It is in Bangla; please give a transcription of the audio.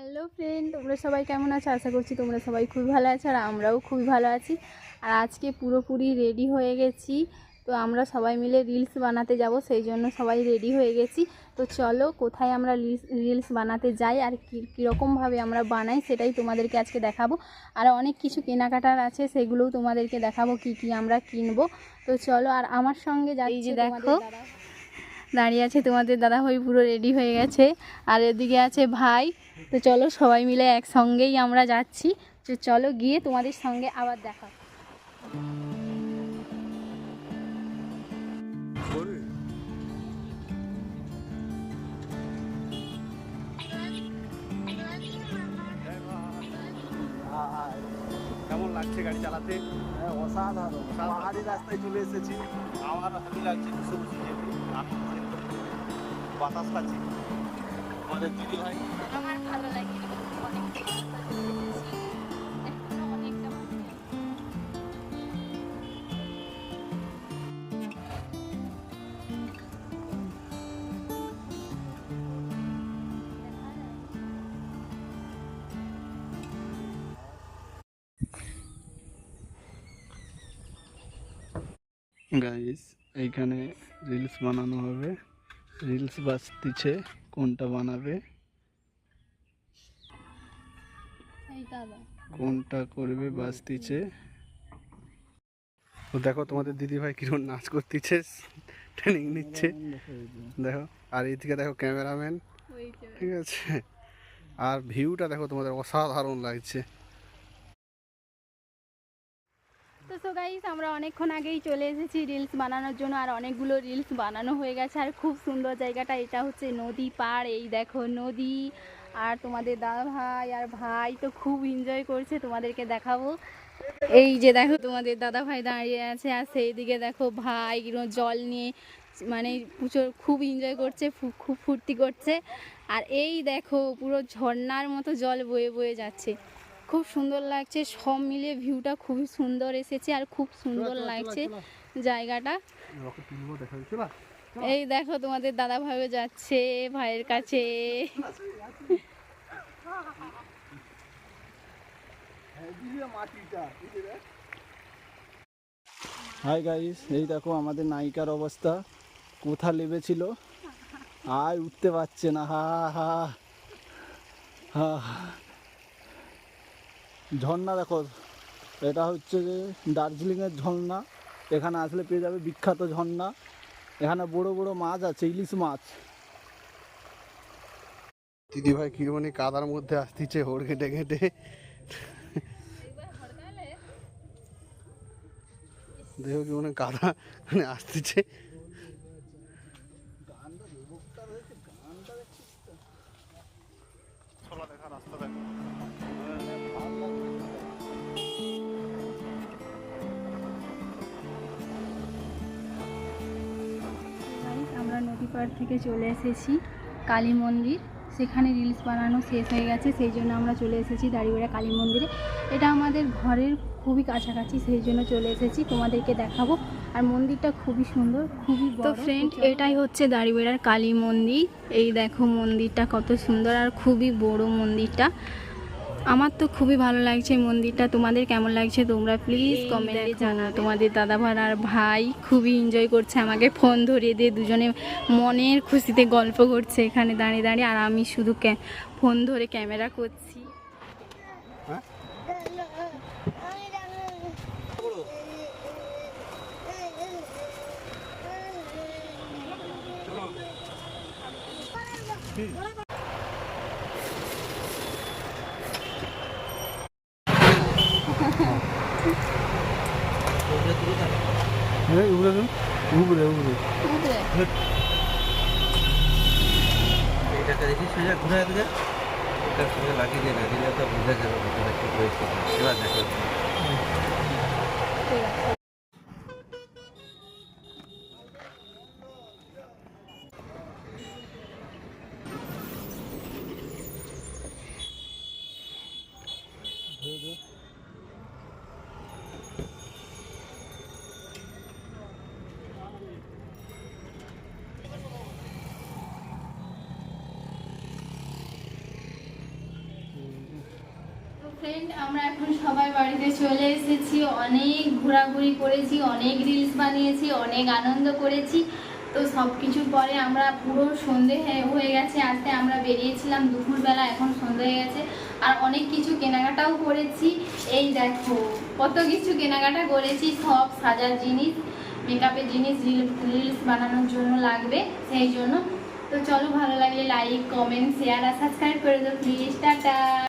হ্যালো ফ্রেন্ড তোমরা সবাই কেমন আছো? আশা করছি তোমরা সবাই খুবই ভালো আছো আর আমরাও খুবই ভালো আছি। আর আজকে পুরোপুরি রেডি হয়ে গেছি। তো আমরা সবাই মিলে রিলস বানাতে যাব সেই জন্য সবাই রেডি হয়ে গেছি। তো চলো কোথায় আমরা রিলস বানাতে যাই আর কী কীরকমভাবে আমরা বানাই সেটাই তোমাদেরকে আজকে দেখাবো। আর অনেক কিছু কেনাকাটার আছে সেগুলোও তোমাদেরকে দেখাবো কি কি আমরা কিনবো। তো চলো আর আমার সঙ্গে যাই যে দেখো দাঁড়িয়ে আছে, তোমাদের দাদা ভাই পুরো রেডি হয়ে গেছে। আর এদিকে আছে ভাই। তো চলো সবাই মিলে একসঙ্গেই আমরা যাচ্ছি। তো চলো গিয়ে তোমাদের সঙ্গে আবার দেখা। কেমন লাগছে গাড়ি চালাতে? হ্যাঁ অসাধারণ। পাহাড়ি রাস্তায় চলে এসেছি। আমার ভালো লাগছে বসে বসে যেতে আমি মনে করি বাতাস খাচ্ছি আমাদের দিদি ভাই। আমার ভালো লাগে গাইস এইখানে রিলস বানানো হবে। রিলস বাঁচতিছে কোনটা বানাবে? কোনটা করবে বাঁচতিছে তো দেখো, তোমাদের দিদি ভাই কীরকম নাচ করতেছে ট্রেনিং নিচ্ছে। দেখো, আর এইদিকে দেখো ক্যামেরাম্যান ঠিক আছে? আর ভিউটা দেখো, তোমাদের অসাধারণ লাগছে। তো সো গাইস আমরা অনেকক্ষণ আগেই চলে এসেছি রিলস বানানোর জন্য, আর অনেকগুলো রিলস বানানো হয়ে গেছে, আর খুব সুন্দর জায়গাটা, এটা হচ্ছে নদী পাড়, এই দেখো নদী, আর তোমাদের দাদা ভাই আর ভাই তো খুব এনজয় করছে, তোমাদেরকে দেখাবো। এই যে দেখো, তোমাদের দাদা ভাই দাঁড়িয়ে আছে, আর সেই দিকে দেখো ভাই জল নিয়ে মানে প্রচুর, খুব এনজয় করছে খুব ফুর্তি করছে। আর এই দেখো, পুরো ঝর্নার মতো জল বয়ে বয়ে যাচ্ছে। খুব সুন্দর লাগছে। সব মিলিয়ে ভিউটা খুবই সুন্দর এসেছে আর খুব সুন্দর লাগছে জায়গাটা। এই দেখো তোমাদের দাদা ভাইও যাচ্ছে ভাইয়ের কাছে। হাই গাইস এই দেখো আমাদের নায়িকার অবস্থা। কোথা লেবেছিল? আর উঠতে পারছে না হা হা হা। ঝর্ণা দেখো। এটা হচ্ছে যে দার্জিলিংয়ের ঝর্ণা। এখানে আসলে পেয়ে যাবে বিখ্যাত ঝর্ণা। এখানে বড় বড় মাছ আছে, ইলিশ মাছ। দিদি ভাই কীরকম কাদার মধ্যে আসতেছে হোড় ঘেঁটে। ঘেঁটে দেখো কি মনে কাদা মানে আসতেছে। পাড় থেকে চলে এসেছি কালী মন্দির। সেখানে রিলস বানানো শেষ হয়ে গেছে সেই জন্য আমরা চলে এসেছি দাড়িবেড়া কালী মন্দিরে। এটা আমাদের ঘরের খুবই কাছাকাছি সেই জন্য চলে এসেছি। তোমাদেরকে দেখাবো। আর মন্দিরটা খুবই সুন্দর খুবই তো ফ্রেন্ড এটাই হচ্ছে দাড়িবেড়ার কালী মন্দির। এই দেখো মন্দিরটা কত সুন্দর আর খুবই বড় মন্দিরটা। আমার তো খুবই ভালো লাগছে মন্দিরটা। তোমাদের কেমন লাগছে তোমরা প্লিজ কমেন্টে জানা তোমাদের দাদা ভাই আর ভাই খুবই এনজয় করছে আমাকে ফোন ধরিয়ে দিয়ে দুজনে মনের খুশিতে গল্প করছে এখানে দাঁড়িয়ে দাঁড়িয়ে। আর আমি শুধু ফোন ধরে ক্যামেরা করছি। উপরে উবরে উপরে এটাকে দেখি সোজা ঘুরে দিকে এটা সোজা লাগিয়ে দিয়ে না দিলে তো বোঝা যাবে ভিতরে কি হয়েছে। এবার দেখো। ফ্রেন্ড আমরা এখন সবাই বাড়িতে চলে এসেছি। অনেক ঘোরাঘুরি করেছি, অনেক রিলস বানিয়েছি, অনেক আনন্দ করেছি। তো সব কিছুর পরে আমরা পুরো সন্ধে হয়ে- গেছে আসতে আমরা বেরিয়েছিলাম দুপুরবেলা, এখন সন্ধে হয়ে গেছে। আর অনেক কিছু কেনাকাটাও করেছি। এই দেখো, কত কিছু কেনাকাটা করেছি, সব সাজার জিনিস মেকআপের জিনিস রিলস বানানোর জন্য লাগবে, সেই জন্য। তো চলো ভালো লাগলে লাইক কমেন্ট শেয়ার আর সাবস্ক্রাইব করে দাও প্লিজ টাটা।